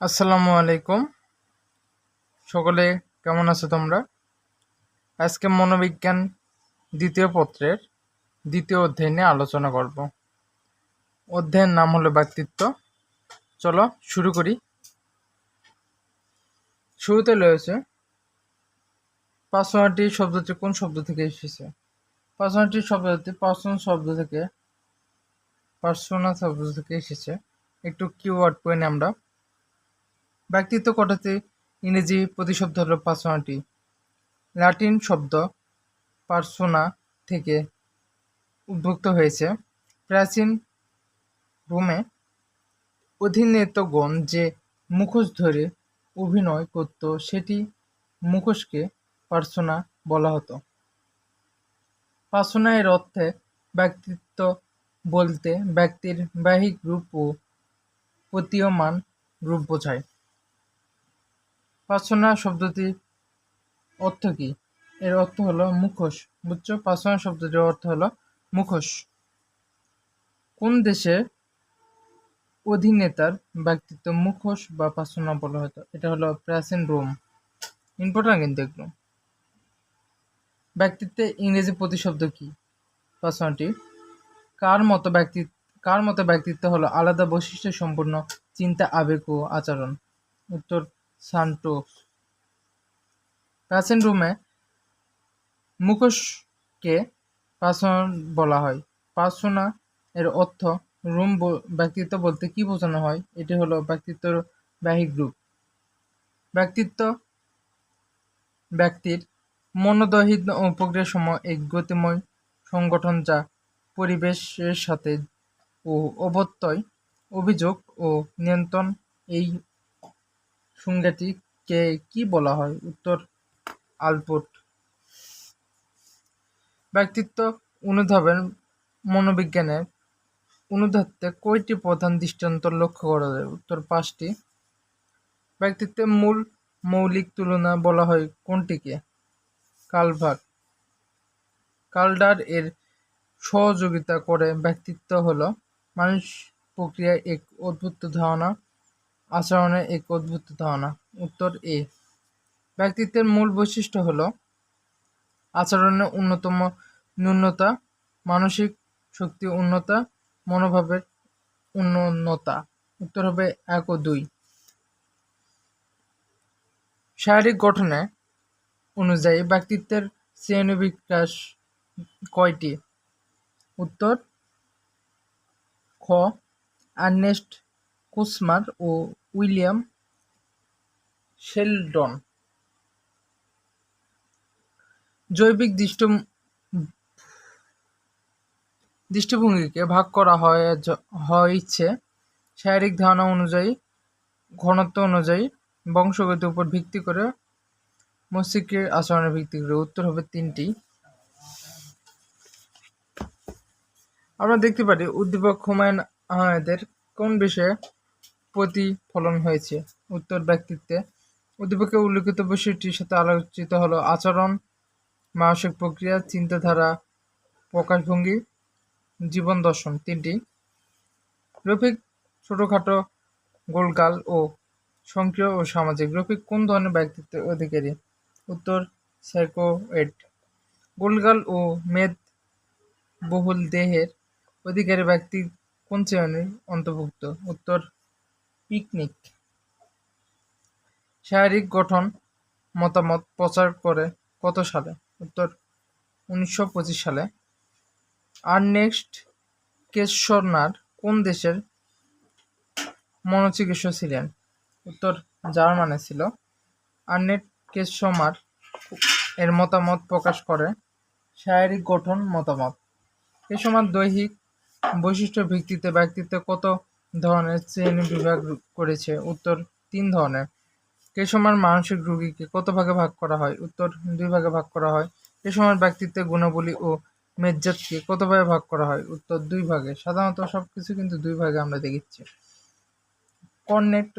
আসসালামু আলাইকুম। সকলে কেমন আছো তোমরা? আজকে মনোবিজ্ঞান দ্বিতীয় পত্রের দ্বিতীয় অধ্যায় নিয়ে আলোচনা করব। অধ্যায়ের নাম হলো ব্যক্তিত্ব। চলো শুরু করি। শুরুতে রয়েছে পার্সোনালিটি শব্দটি কোন শব্দ থেকে এসেছে? পার্সোনালিটি শব্দটি পার্সন শব্দ থেকে, পার্সোনা শব্দ থেকে এসেছে। একটু কিওয়ার্ড নিই আমরা। ব্যক্তিত্ব কটাতে ইংরেজি প্রতিশব্দ হলো পার্সোনালিটি ল্যাটিন শব্দ পার্সোনা থেকে উদ্ভুক্ত হয়েছে। প্রাচীন রোমে অধিনেতগণ যে মুখোশ ধরে অভিনয় করত, সেটি মুখোশকে পার্সোনা বলা হতো। পার্সোনা এর অর্থে ব্যক্তিত্ব বলতে ব্যক্তির বাহ্যিক রূপ ও প্রতীয়মান রূপ বোঝায়। পার্সোনা শব্দটির অর্থ কি? এর অর্থ হলো মুখোশ, বুঝছ? পার্সোনা শব্দটির অর্থ হলো মুখোশ। কোন দেশে অধিনেতার ব্যক্তিত্ব মুখোশ বা পার্সোনা বলা হতো? এটা হলো প্রাচীন রোম। ইম্পর্টেন্ট কিন্তু এগুলো ব্যক্তিত্বে ইংরেজি প্রতিশব্দ কি? পার্সোনাটি কার মতো ব্যক্তি কার মতো ব্যক্তিত্ব হলো আলাদা বৈশিষ্ট্য সম্পূর্ণ চিন্তা, আবেগ ও আচরণ? উত্তর সান্টোস প্রাচীন রুমে মুখোশকে পার্সোনা বলা হয়। পার্সোনা এর অর্থ রুম ব্যক্তিত্ব বলতে কি বোঝানো হয়? এটি হলো ব্যক্তিত্বের বাহ্যিক রূপ। ব্যক্তিত্ব ব্যক্তির মনোদহিত প্রক্রিয়ার সময় এক গতিময় সংগঠন যা পরিবেশের সাথে ও অবত্যয়, অভিযোগ ও নিয়ন্ত্রণ এই সংজ্ঞাটিকে কি বলা হয়? উত্তর, আলপোর্ট। ব্যক্তিত্ব অনুধাবের মনোবিজ্ঞানের অনুধাত্তে কয়টি প্রধান দৃষ্টান্ত লক্ষ্য করা যায়? উত্তর, পাঁচটি। ব্যক্তিত্বের মূল মৌলিক তুলনা বলা হয় কোনটিকে? কালভার কালডার এর সহযোগিতা করে ব্যক্তিত্ব হলো মানুষ প্রক্রিয়ায় এক অদ্ভুত ধারণা আচরণের এক অদ্ভুত ধারণা। উত্তর এ। ব্যক্তিত্বের মূল বৈশিষ্ট্য হলো আচরণের অন্যতম ন্যূনতা, মানসিক শক্তি উন্নতা মনোভাবের উন্নতা উত্তর হবে এক ও দুই। শারীরিক গঠনে অনুযায়ী ব্যক্তিত্বের শ্রেণীবিকাশ কয়টি? উত্তর, খ। আর্নেস্ট কুসমার ও উইলিয়াম শেলডন। জৈবিক দৃষ্ট দৃষ্টিভঙ্গিকে ভাগ করা হয় হয়েছে। শারীরিক ধারণা অনুযায়ী, ঘনত্ব অনুযায়ী, বংশগতির উপর ভিত্তি করে মস্তিষ্কের আচরণের ভিত্তি করে। উত্তর হবে তিনটি। আমরা দেখতে পারি উদ্দীপক হুমায়ুন আহমেদের কোন বিষয়ে প্রতিফলন হয়েছে। উত্তর ব্যক্তিত্বে উদ্দীপকে উল্লিখিত বিষয়টির সাথে আলোচিত হলো আচরণ, মানসিক প্রক্রিয়া, চিন্তাধারা, প্রকাশভঙ্গি, জীবন দর্শন। তিনটি। রফিক ছোটোখাটো গোলগাল ও সক্রিয় ও সামাজিক। রফিক কোন ধরনের ব্যক্তিত্বের অধিকারী? উত্তর সাইকোয়েড গোলগাল ও মেদ বহুল দেহের অধিকারী ব্যক্তি কোন শ্রেণির অন্তর্ভুক্ত? উত্তর পিকনিক। শারীরিক গঠন, মতামত প্রচার করে কত সালে? উত্তর, উনিশশো পঁচিশ সালে। আর্নেস্ট কেশরনার কোন দেশের মনোচিকিৎসক ছিলেন? উত্তর, জার্মানে ছিল। আর্নেট কেশমার এর মতামত প্রকাশ করে শারীরিক গঠন, মতামত। কেশমার দৈহিক বৈশিষ্ট্য ভিত্তিতে ব্যক্তিত্ব কত ধরনের শ্রেণি বিভাগ করেছে। উত্তর তিন ধরনের। কেশমার মানসিক রোগীকে কত ভাগে ভাগ করা হয়? উত্তর দুই ভাগে ভাগ করা হয়। কেশমার ব্যক্তিত্বের গুণাবলী ও মেজ্জাতকে কত ভাগে ভাগ করা হয়? উত্তর দুই ভাগে। সাধারণত সব কিছু কিন্তু দুই ভাগে আমরা দেখেছি কর্নেট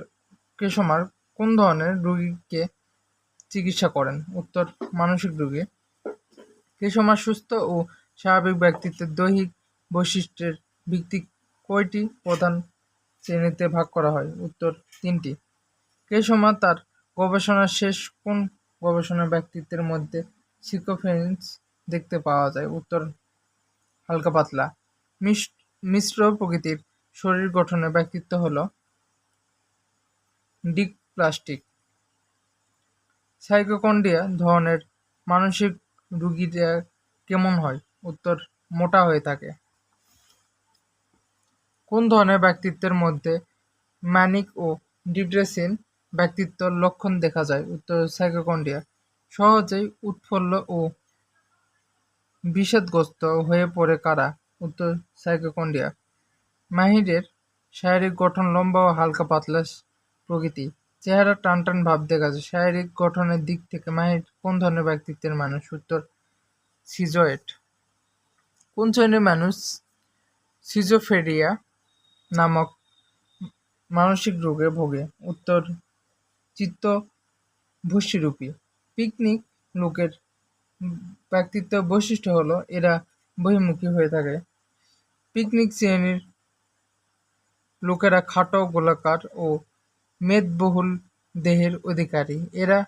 কেশমার কোন ধরনের রোগীকে চিকিৎসা করেন? উত্তর, মানসিক রোগী। কেশমার সুস্থ ও স্বাভাবিক ব্যক্তিত্বের দৈহিক বৈশিষ্ট্যের ভিত্তি কয়টি? প্রধান শ্রেণীতে ভাগ করা হয়। উত্তর তিনটি। কেশমা তার গবেষণার শেষ কোন গবেষণা ব্যক্তিত্বের মধ্যে সিকোফেন্স দেখতে পাওয়া যায়? উত্তর হালকা পাতলা। মিশ- মিশ্র প্রকৃতির শরীর গঠনের ব্যক্তিত্ব হল ডিক প্লাস্টিক সাইকোকন্ডিয়া ধরনের মানসিক রুগীরা কেমন হয়? উত্তর মোটা হয়ে থাকে। কোন ধরনের ব্যক্তিত্বের মধ্যে ম্যানিক ও ডিপ্রেসিন ব্যক্তিত্বর লক্ষণ দেখা যায়? উত্তর সাইকোকন্ডিয়া সহজেই উৎফুল্ল ও বিষাদগ্রস্ত হয়ে পড়ে কারা? উত্তর সাইকোকন্ডিয়া মাহিরের শারীরিক গঠন লম্বা ও হালকা পাতলা প্রকৃতি। চেহারা টান টান ভাব দেখা যায়। শারীরিক গঠনের দিক থেকে মাহির কোন ধরনের ব্যক্তিত্বের মানুষ? উত্তর, সিজোয়েট। কোন শ্রেণির মানুষ? সিজোফেরিয়া নামক মানসিক রোগে ভোগে। উত্তর চিত্ত ভস্যরূপী পিকনিক লোকের ব্যক্তিত্ব বৈশিষ্ট্য হলো, এরা বহির্মুখী হয়ে থাকে। পিকনিক শ্রেণির লোকেরা খাটো গোলাকার ও মেদবহুল দেহের অধিকারী। এরা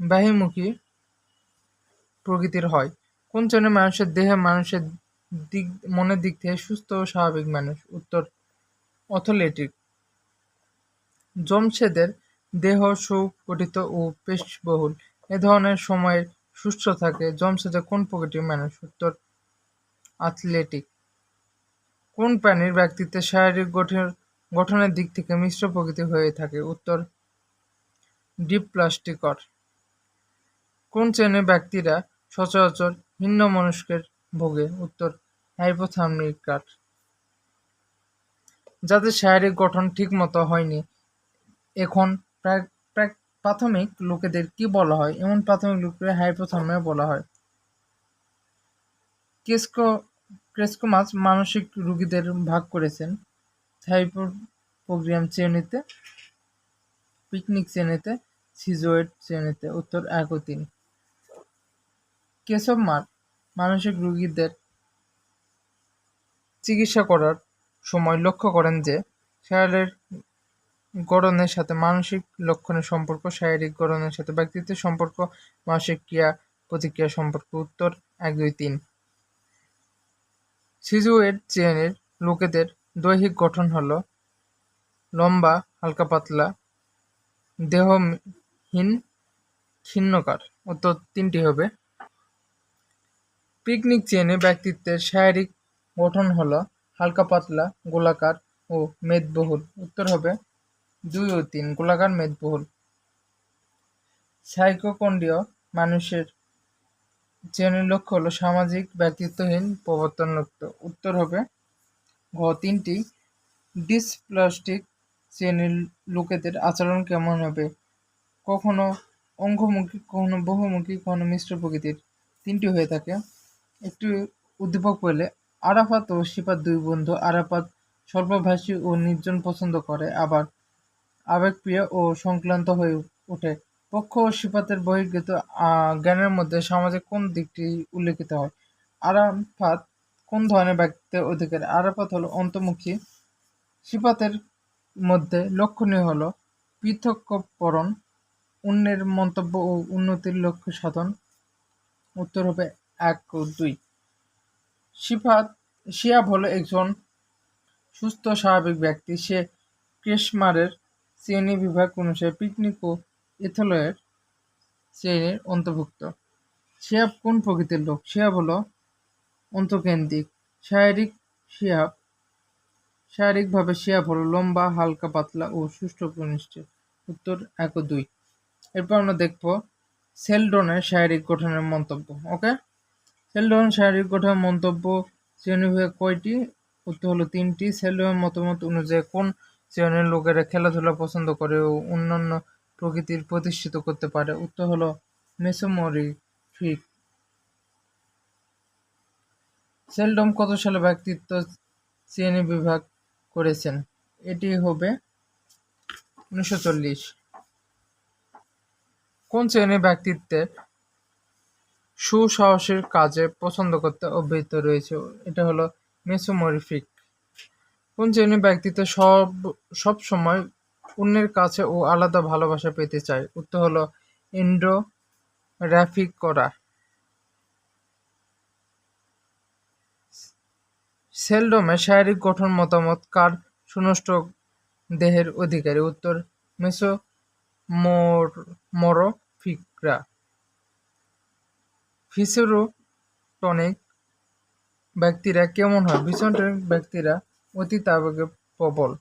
বাহিমুখী প্রকৃতির হয়। কোন শ্রেণির মানুষের দেহে মানুষের দিক মনের দিক থেকে সুস্থ ও স্বাভাবিক মানুষ? উত্তর অথলেটিক। জমশেদের দেহ সুগঠিত ও পেশবহুল। এ ধরনের সময়ে সুস্থ থাকে জমশেদের কোন প্রকৃতির মানুষ? উত্তর, অ্যাথলেটিক। কোন প্রাণীর ব্যক্তিত্বের শারীরিক গঠন গঠনের দিক থেকে মিশ্র প্রকৃতি হয়ে থাকে? উত্তর ডিপ প্লাস্টিকর কোন শ্রেণির ব্যক্তিরা সচরাচর ভিন্ন মনস্কের ভোগে? উত্তর, হাইপোথার্মিকার। যাদের শারীরিক গঠন ঠিকমতো হয়নি। এখন প্রায় প্রাথমিক লোকেদের কি বলা হয়? এমন প্রাথমিক লোকদের হাইপোথার্মিয়া বলা হয়। কেস্কো ক্রেস্কোমাস মানসিক রোগীদের ভাগ করেছেন। হাইপোগ্রিয়াম শ্রেণীতে, পিকনিক শ্রেণীতে, সিজোয়েড শ্রেণীতে। উত্তর এক ও তিন। কেশব মার মানসিক রোগীদের চিকিৎসা করার সময় লক্ষ্য করেন যে শারীরের গড়নের সাথে মানসিক লক্ষণের সম্পর্ক, শারীরিক গড়নের সাথে ব্যক্তিত্বের সম্পর্ক মানসিক ক্রিয়া, প্রতিক্রিয়া সম্পর্ক, উত্তর এক, দুই, তিন। সিজুয়েট শ্রেণির লোকেদের দৈহিক গঠন হল লম্বা, হালকা, পাতলা, দেহহীন, ক্ষীণকার। উত্তর তিনটি হবে। পিকনিক চেনে ব্যক্তিত্বের শারীরিক গঠন হল হালকা পাতলা, গোলাকার ও মেদবহুল। উত্তর হবে দুই ও তিন, গোলাকার, মেদবহুল। সাইকোকন্ডীয় মানুষের শ্রেণির লক্ষ্য হলো সামাজিক ব্যক্তিত্বহীন প্রবর্তনলক্ষ উত্তর হবে ঘ, তিনটি। ডিসপ্লাস্টিক শ্রেণির লোকেদের আচরণ কেমন হবে? কখনো অঙ্গমুখী, কখনো বহুমুখী, কখনো মিশ্র প্রকৃতির। তিনটি হয়ে থাকে। একটি উদ্দীপক পেলে আরাফাত ও সিপাত দুই বন্ধু আরাফাত স্বল্পভাষী ও নির্জন পছন্দ করে, আবার আবেগপ্রিয় ও সংক্রান্ত হয়ে ওঠে। পক্ষ ও সিপাতের বহির্গত জ্ঞানের মধ্যে সামাজিক কোন দিকটি উল্লেখিত হয়? আরাফাত কোন ধরনের ব্যক্তিত্বের অধিকারী? আরাফাত হলো অন্তর্মুখী। সিপাতের মধ্যে লক্ষণীয় হলো পৃথকপরণ, অন্যের মন্তব্য ও উন্নতির লক্ষ্য সাধন উত্তর হবে এক ও দুই। সিফাত শিয়াব হলো একজন সুস্থ, স্বাভাবিক ব্যক্তি। সে ক্রেশমারের শ্রেণি বিভাগ অনুসারে পিকনিক ও এথলয়ের শ্রেণির অন্তর্ভুক্ত। শিয়াব কোন প্রকৃতির লোক? শিয়াব হলো অন্তকেন্দ্রিক শারীরিক শিয়াব। শারীরিকভাবে শিয়াব হলো লম্বা, হালকা, পাতলা ও সুষ্ঠু ঘনিষ্ঠ। উত্তর এক ও দুই। এরপর আমরা দেখব সেলডনের শারীরিক গঠনের মন্তব্য, ওকে? সেলডন শারীরিক গঠন মন্তব্য শ্রেণীবিভাগ কয়টি? উত্তর হলো তিনটি। সেলডনের মতামত অনুযায়ী কোন শ্রেণির লোকেরা খেলাধুলা পছন্দ করে ও অন্যান্য প্রকৃতির প্রতিষ্ঠিত করতে পারে? উত্তর হলো মেসোমরিফিক। সেলডম কত সালে ব্যক্তিত্ব শ্রেণি বিভাগ করেছেন? এটি হবে উনিশশো চল্লিশ। কোন শ্রেণির ব্যক্তিত্বের সুসাহসের কাজে পছন্দ করতে অভ্যস্ত রয়েছে। এটা হলো মেসোমরিফিক কোন শ্রেণির ব্যক্তিত্ব সব সব সময় অন্যের কাছে ও আলাদা ভালোবাসা পেতে চায়? উত্তর হলো এন্ডো র্যাফিক করা। সেলডমে শারীরিক গঠন মতামত কার সুনষ্ট দেহের অধিকারী? উত্তর, মেসো মোর, মরফিকরা। ফিসেরোটনিক ব্যক্তিরা কেমন হয়? বিসন্টনিক ব্যক্তিরা অতি আবেগে প্রবল।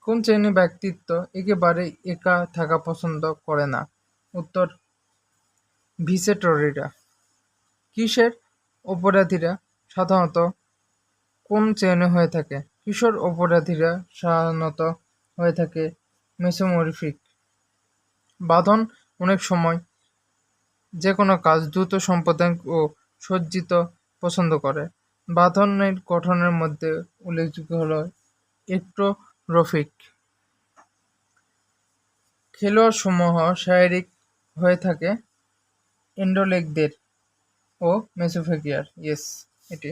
কোন শ্রেণির ব্যক্তিত্ব একেবারে একা থাকা পছন্দ করে না? উত্তর, ভিসেটরিরা। কিসের অপরাধীরা সাধারণত কোন শ্রেণি হয়ে থাকে? কিশোর অপরাধীরা সাধারণত হয়ে থাকে মেসোমরফিক। বাঁধন অনেক সময় যে কোনো কাজ দ্রুত সম্পাদন ও সজ্জিত পছন্দ করে। বাঁধনের গঠনের মধ্যে উল্লেখযোগ্য হল একটোরফিক খেলোয়াড়সমূহ শারীরিক হয়ে থাকে এন্ডোলেগদের ও মেসোফেকিয়ার। ইয়েস, এটি।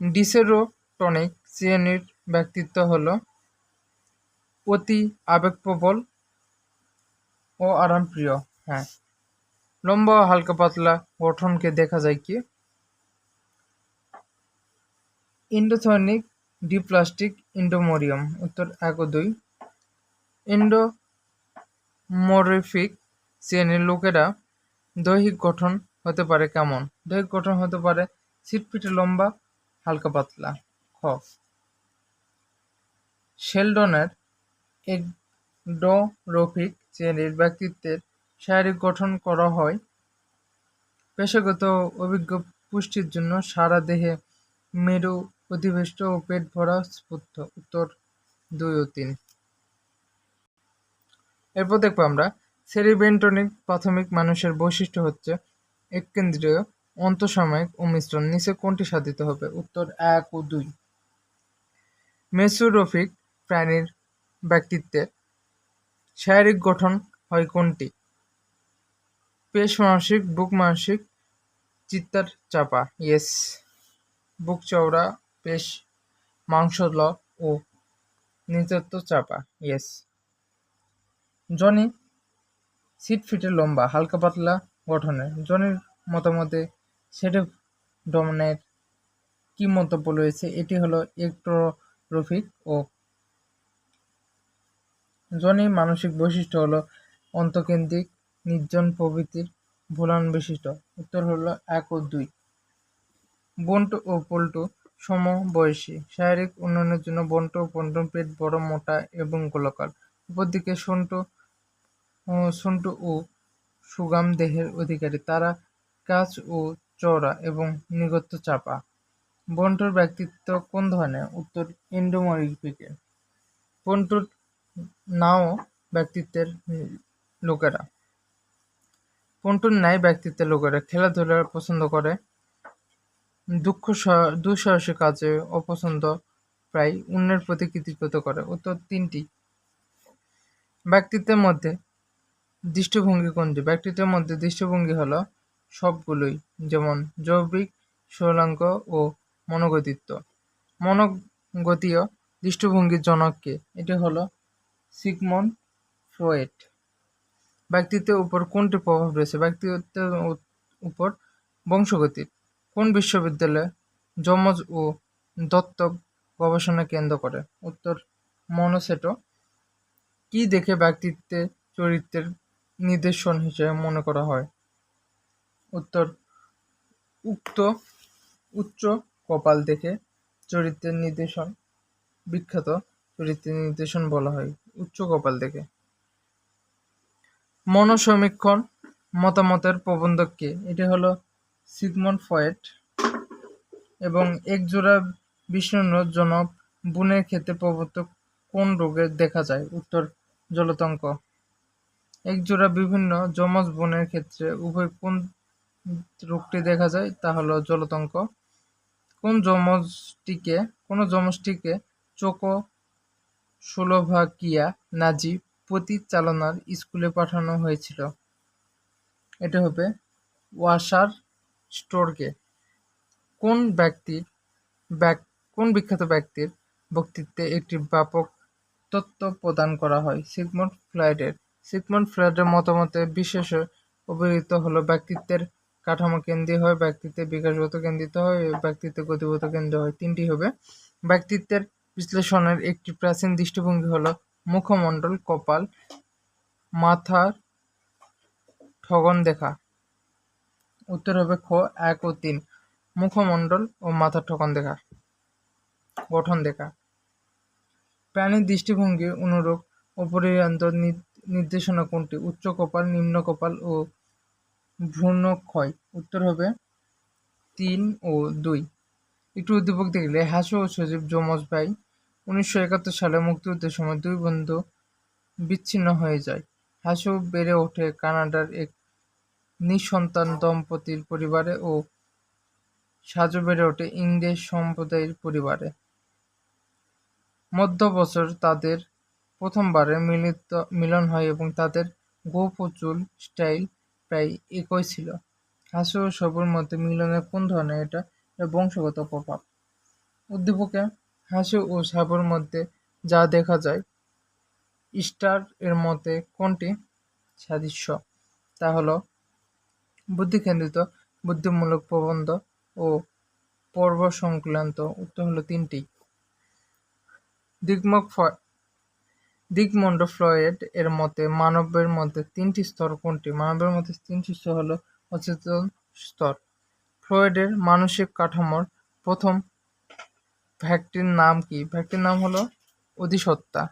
ডিসেরোটনিক শ্রেণির ব্যক্তিত্ব হল অতি আবেগপ্রবল ও আরামপ্রিয়। হ্যাঁ। লম্বা, হালকা, পাতলা গঠনকে দেখা যায় কি? ইন্ডোথনিক ডিপ্লাস্টিক ইন্ডোমোরিয়াম, উত্তর এক ও দুই। ইন্ডোমোরিফিক শ্রেণির লোকেরা দৈহিক গঠন হতে পারে কেমন? দৈহিক গঠন হতে পারে ছিটপিটে লম্বা, হালকা, পাতলা, খ। শেলডনের এগডোরফিক শ্রেণির ব্যক্তিত্বের শারীরিক গঠন করা হয়। পেশাগত অভিজ্ঞ পুষ্টির জন্য সারা দেহে মেরু অধিবেষ্ট ও পেট ভরা স্ফূর্ত। উত্তর দুই ও তিন। এরপর দেখব আমরা, সেরিবেন্টনিক প্রাথমিক মানুষের বৈশিষ্ট্য হচ্ছে এককেন্দ্রীয় অন্তঃসাময়িক ও মিশ্রণ। নিচে কোনটি সাধিত হবে? উত্তর এক ও দুই। মেসোরফিক প্রাণীর ব্যক্তিত্বের শারীরিক গঠন হয় কোনটি? পেশ মানসিক বুক মানসিক চিত্তার চাপা ইয়েস বুক চওড়া, পেশ মাংসল ও নিতত্ব চাপা ইয়েস জনি সিট ফিটে লম্বা, হালকা পাতলা গঠনের জনির মতামতে সেটে ডমনের কি মন্তব্য রয়েছে? এটি হলো একটোরফিক ও জনি মানসিক বৈশিষ্ট্য হলো অন্তকেন্দ্রিক নির্জন প্রভৃতির ভোলান বিশিষ্ট। উত্তর হলো এক ও দুই। বন্টু ও পল্টু সমবয়সী। শারীরিক উন্নয়নের জন্য বন্টু ও পন্টুর পেট বড়, মোটা এবং গোলাকার। উপরদিকে সন্টু সন্টু ও সুগাম দেহের অধিকারী। তারা কাজ ও চওড়া এবং নিগত্য চাপা। বন্টুর ব্যক্তিত্ব কোন ধরনের? উত্তর ইন্ডোমরিফিকের পন্টুর নাও ব্যক্তিত্বের লোকেরা। পন্টুর ন্যায় ব্যক্তিত্বের লোকেরা। খেলাধুলা পছন্দ করে। দুঃখ দুঃসাহসী কাজে অপছন্দ প্রায় অন্যের প্রতি কৃতজ্ঞতা করে। উত্তর তিনটি। ব্যক্তিত্বের মধ্যে দৃষ্টিভঙ্গি কোনটি? ব্যক্তিত্বের মধ্যে দৃষ্টিভঙ্গি হলো সবগুলোই, যেমন জৈবিক শৈলাঙ্গ ও মনোগতিত্ব। মনোগতীয় দৃষ্টিভঙ্গির জনককে। এটি হলো সিগমন ফ্রয়েড। ব্যক্তিত্বের উপর কোনটি প্রভাব রয়েছে? ব্যক্তিত্বের উপর বংশগতির কোন বিশ্ববিদ্যালয়ে যমজ ও দত্তক গবেষণা কেন্দ্র করে? উত্তর, মনোসেটো। কি দেখে ব্যক্তিত্বের চরিত্রের নিদর্শন হিসেবে মনে করা হয়? উত্তর, উক্ত উচ্চ কপাল দেখে চরিত্রের নির্দেশন বিখ্যাত চরিত্রের নির্দেশন বলা হয়। উচ্চ কপাল দেখে। মনোসমীক্ষণ মতামতের প্রবন্ধককে এটি হলো সিগমন্ড ফয়েট এবং একজোড়া বিষণ্ণ জনক বুনের ক্ষেত্রে প্রবর্তক কোন রোগে দেখা যায়? উত্তর, জলতঙ্ক। একজোড়া বিভিন্ন যমজ বোনের ক্ষেত্রে উভয় কোন রোগটি দেখা যায়? তা হলো জলতঙ্ক। কোন যমজটিকে কোন যমজটিকে চোকো স্লোভাকিয়া নাজি পতিচালনার স্কুলে পাঠানো হয়েছিল। এটা হবে ওয়াসার স্টোরকে। কোন ব্যক্তির কোন বিখ্যাত ব্যক্তির বক্তৃত্বে একটি ব্যাপক তত্ত্ব প্রদান করা হয়? সিগমন্ড ফ্রয়েডের সিগমন্ড ফ্রয়েডের মতামতে বিশেষ অভিহিত হলো ব্যক্তিত্বের কাঠামো কেন্দ্রীয় হয়, ব্যক্তিত্বের বিকাশগত কেন্দ্রিত হয়, ব্যক্তিত্বের গতিগত কেন্দ্র হয়। তিনটি হবে। ব্যক্তিত্বের বিশ্লেষণের একটি প্রাচীন দৃষ্টিভঙ্গি হলো মুখমণ্ডল, কপাল, মাথার ঠগন দেখা। উত্তর হবে খ, এক ও তিন। মুখমণ্ডল ও মাথার ঠগন দেখা। গঠন দেখা। প্রাণীর দৃষ্টিভঙ্গি অনুরূপ। অপরিহান্ত নির্দেশনা কোনটি? উচ্চ কপাল, নিম্ন কপাল ও ভ্রূণক্ষয়। উত্তর হবে তিন ও দুই। একটু উদ্দীপক দেখলে হাসু ও সজীব যমজ ভাই উনিশশো একাত্তর সালে মুক্তিযুদ্ধের সময় দুই বন্ধু বিচ্ছিন্ন হয়ে যায়। হাসু বেড়ে ওঠে কানাডার এক নিঃসন্তান দম্পতির পরিবারে ও সাজু বেড়ে ওঠে ইংরেজ সম্প্রদায়ের পরিবারে। মধ্য বছর তাদের প্রথমবারে মিলিত, মিলন হয় এবং তাদের গোঁফ ও চুল স্টাইল প্রায় একই ছিল। হাসু ও সবুর মধ্যে মিলনের কোন ধরনের এটা বংশগত প্রভাব? উদ্দীপকে হাসু ও সাবুর মধ্যে যা দেখা যায়। স্টার এর মতে কোনটি সাদৃশ্য? তা হলো, বুদ্ধিকেন্দ্রিত, বুদ্ধিমূলক প্রবন্ধ ও পর্ব সংক্রান্ত উত্তর হলো তিনটি। দিগমক দিগমন্ড ফ্লয়েড এর মতে মানবের মধ্যে তিনটি স্তর কোনটি? মানবের মধ্যে তিনটি স্তর হলো অচেতন স্তর। ফ্লয়েডের মানসিক কাঠামোর প্রথম ভ্যাকটির নাম কি? ভ্যাকটির নাম হলো অধিসত্তা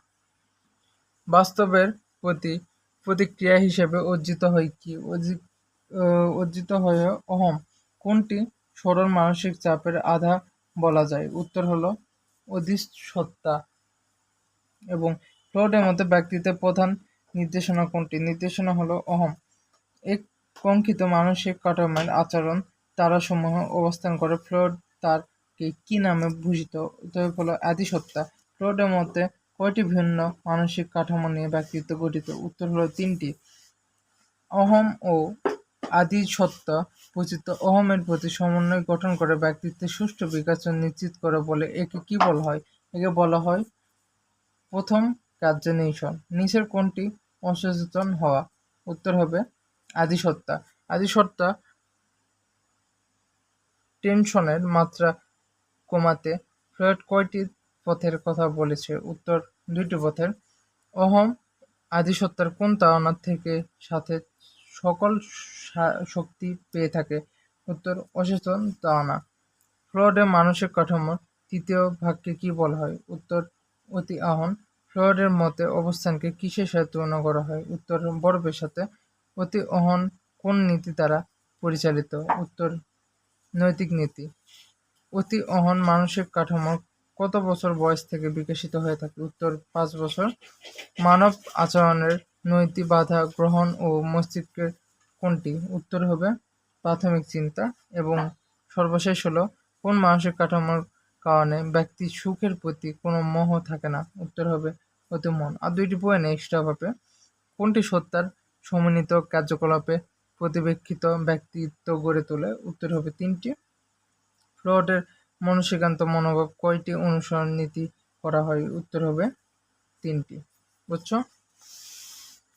বাস্তবের প্রতি প্রতিক্রিয়া হিসেবে অর্জিত হয় কি? অর্জি- অর্জিত হয় অহম। কোনটি সরল মানসিক চাপের আধা বলা যায়? উত্তর হলো অধিসত্তা এবং ফ্লোডের মধ্যে ব্যক্তিত্বের প্রধান নির্দেশনা কোনটি? নির্দেশনা হলো অহম। এক কঙ্কিত মানসিক কাঠামোর আচরণ, তারাসমূহ অবস্থান করে। ফ্লোড তারকে কি নামে ভূষিত? উত্তর হলো আদিসত্তা ফ্লয়েডের মধ্যে কয়টি ভিন্ন মানসিক কাঠামো নিয়ে ব্যক্তিত্ব গঠিত? উত্তর হলো তিনটি। অহম ও আদিসত্তা পরিচিত। অহমের প্রতি সমন্বয় গঠন করে ব্যক্তিত্বের সুষ্ঠু বিকাশ নিশ্চিত করে বলে একে কি বলা হয়? একে বলা হয় প্রথম কার্যনিষণ নিচের কোনটি অসচেতন হওয়া? উত্তর হবে আদিসত্তা আদিসত্তা টেনশনের মাত্রা কমাতে ফ্রয়েড কয়টি পথের কথা বলেছে? উত্তর, দুইটি পথের। অহম আদিসত্তার কোন তাড়না থেকে সাথে সকল শক্তি পেয়ে থাকে? উত্তর, অচেতন তাড়না ফ্লয়েডের মানসিক কাঠামোর তৃতীয় ভাগকে কি বলা হয়? উত্তর, অতি আহন। ফ্লয়েডের মতে অবস্থানকে কিসের সাথে তুলনা করা হয়? উত্তর, বরফের সাথে। অতি অহন কোন নীতি দ্বারা পরিচালিত? উত্তর, নৈতিক নীতি। অতি অহন মানসিক কাঠামো কত বছর বয়স থেকে বিকশিত হয়ে থাকে? উত্তর, পাঁচ বছর। মানব আচরণের নৈতিক বাধা গ্রহণ ও মস্তিষ্কের কোনটি? উত্তর হবে প্রাথমিক চিন্তা এবং সর্বশেষ হলো, কোন মানসিক কাঠামোর কারণে ব্যক্তির সুখের প্রতি কোনো মোহ থাকে না? উত্তর হবে অতি মন। আর দুইটি পয়েন্ট এক্সট্রা ভাবে কোনটি সত্তার সমন্বিত কার্যকলাপে প্রতিবেক্ষিত ব্যক্তিত্ব গড়ে তোলে? উত্তর হবে তিনটি। ফ্লয়েডের মনসিকান্ত মনোভাব কয়টি অনুসরণ নীতি করা হয়? উত্তর হবে তিনটি। বুঝছ?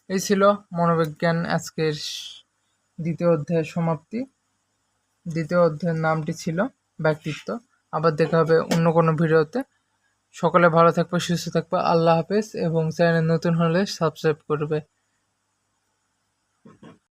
এই ছিল মনোবিজ্ঞান আজকের দ্বিতীয় অধ্যায়ের সমাপ্তি। দ্বিতীয় অধ্যায়ের নামটি ছিল ব্যক্তিত্ব। আবার দেখা হবে অন্য কোনো ভিডিওতে। সকলে ভালো থাকবে, সুস্থ থাকবে। আল্লাহ হাফেজ এবং চ্যানেল নতুন হলে সাবস্ক্রাইব করবে।